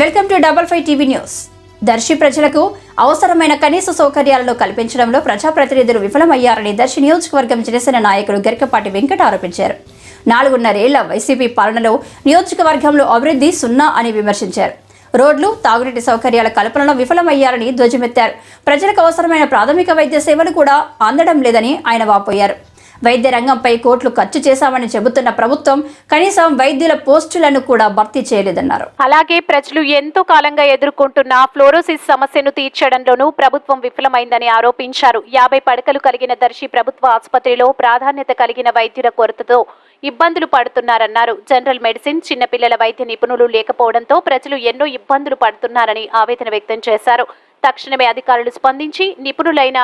Welcome to double five TV news. Darsi ప్రజలకు అవసరమైన కనీస సౌకర్యాలను కల్పించడంలో ప్రజాప్రతినిధులు విఫలమయ్యారని దర్శి నియోజకవర్గం జనసేన నాయకుడు గరికపాటి వెంకట ఆరోపించారు. నాలుగున్నరేళ్ళ వైసీపీ పాలనలో నియోజకవర్గంలో అభివృద్ధి సున్నా అని విమర్శించారు. రోడ్లు తాగునీటి సౌకర్యాల కల్పనలో విఫలమయ్యారని ధ్వజమెత్తారు. ప్రజలకు అవసరమైన ప్రాథమిక వైద్య సేవలు కూడా అందడం లేదని ఆయన వాపోయారు. వైద్య రంగంపై కోట్లు ఖర్చు చేశామని చెబుతున్న ప్రభుత్వం కనీసం వైద్యుల పోస్టులను కూడా భర్తీ చేయలేదన్నారు. అలాగే ప్రజలు ఎంతో కాలంగా ఎదుర్కొంటున్న ఫ్లోరోసిస్ సమస్యను తీర్చడంలోనూ ప్రభుత్వం విఫలమైందని ఆరోపించారు. యాభై పడకలు కలిగిన దర్శి ప్రభుత్వ ఆసుపత్రిలో ప్రాధాన్యత కలిగిన వైద్యుల కొరతతో ఇబ్బందులు పడుతున్నారన్నారు. జనరల్ మెడిసిన్ చిన్నపిల్లల వైద్య నిపుణులు లేకపోవడంతో ప్రజలు ఎన్నో ఇబ్బందులు పడుతున్నారని ఆవేదన వ్యక్తం చేశారు. తక్షణమే అధికారులు స్పందించి నిపుణులైన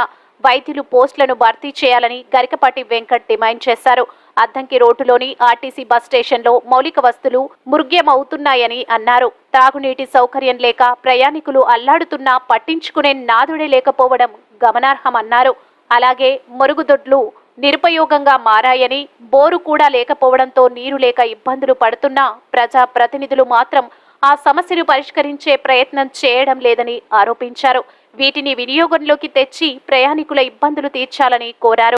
వైద్యులు పోస్టులను భర్తీ చేయాలని గరికపాటి వెంకట్ డిమాండ్ చేశారు. అద్దంకి రోడ్డులోని ఆర్టీసీ బస్ స్టేషన్లో మౌలిక వస్తువులు మృగ్యమవుతున్నాయని అన్నారు. త్రాగునీటి సౌకర్యం లేక ప్రయాణికులు అల్లాడుతున్నా పట్టించుకునే నాదుడే లేకపోవడం గమనార్హమన్నారు. అలాగే మరుగుదొడ్లు నిరుపయోగంగా మారాయని బోరు కూడా లేకపోవడంతో నీరు లేక ఇబ్బందులు పడుతున్నా ప్రజా ప్రతినిధులు మాత్రం ఆ సమస్యను పరిష్కరించే ప్రయత్నం చేయడం లేదని ఆరోపించారు. వీటిని వినియోగంలోకి తెచ్చి ప్రయాణికుల ఇబ్బందులు తీర్చాలని కోరారు.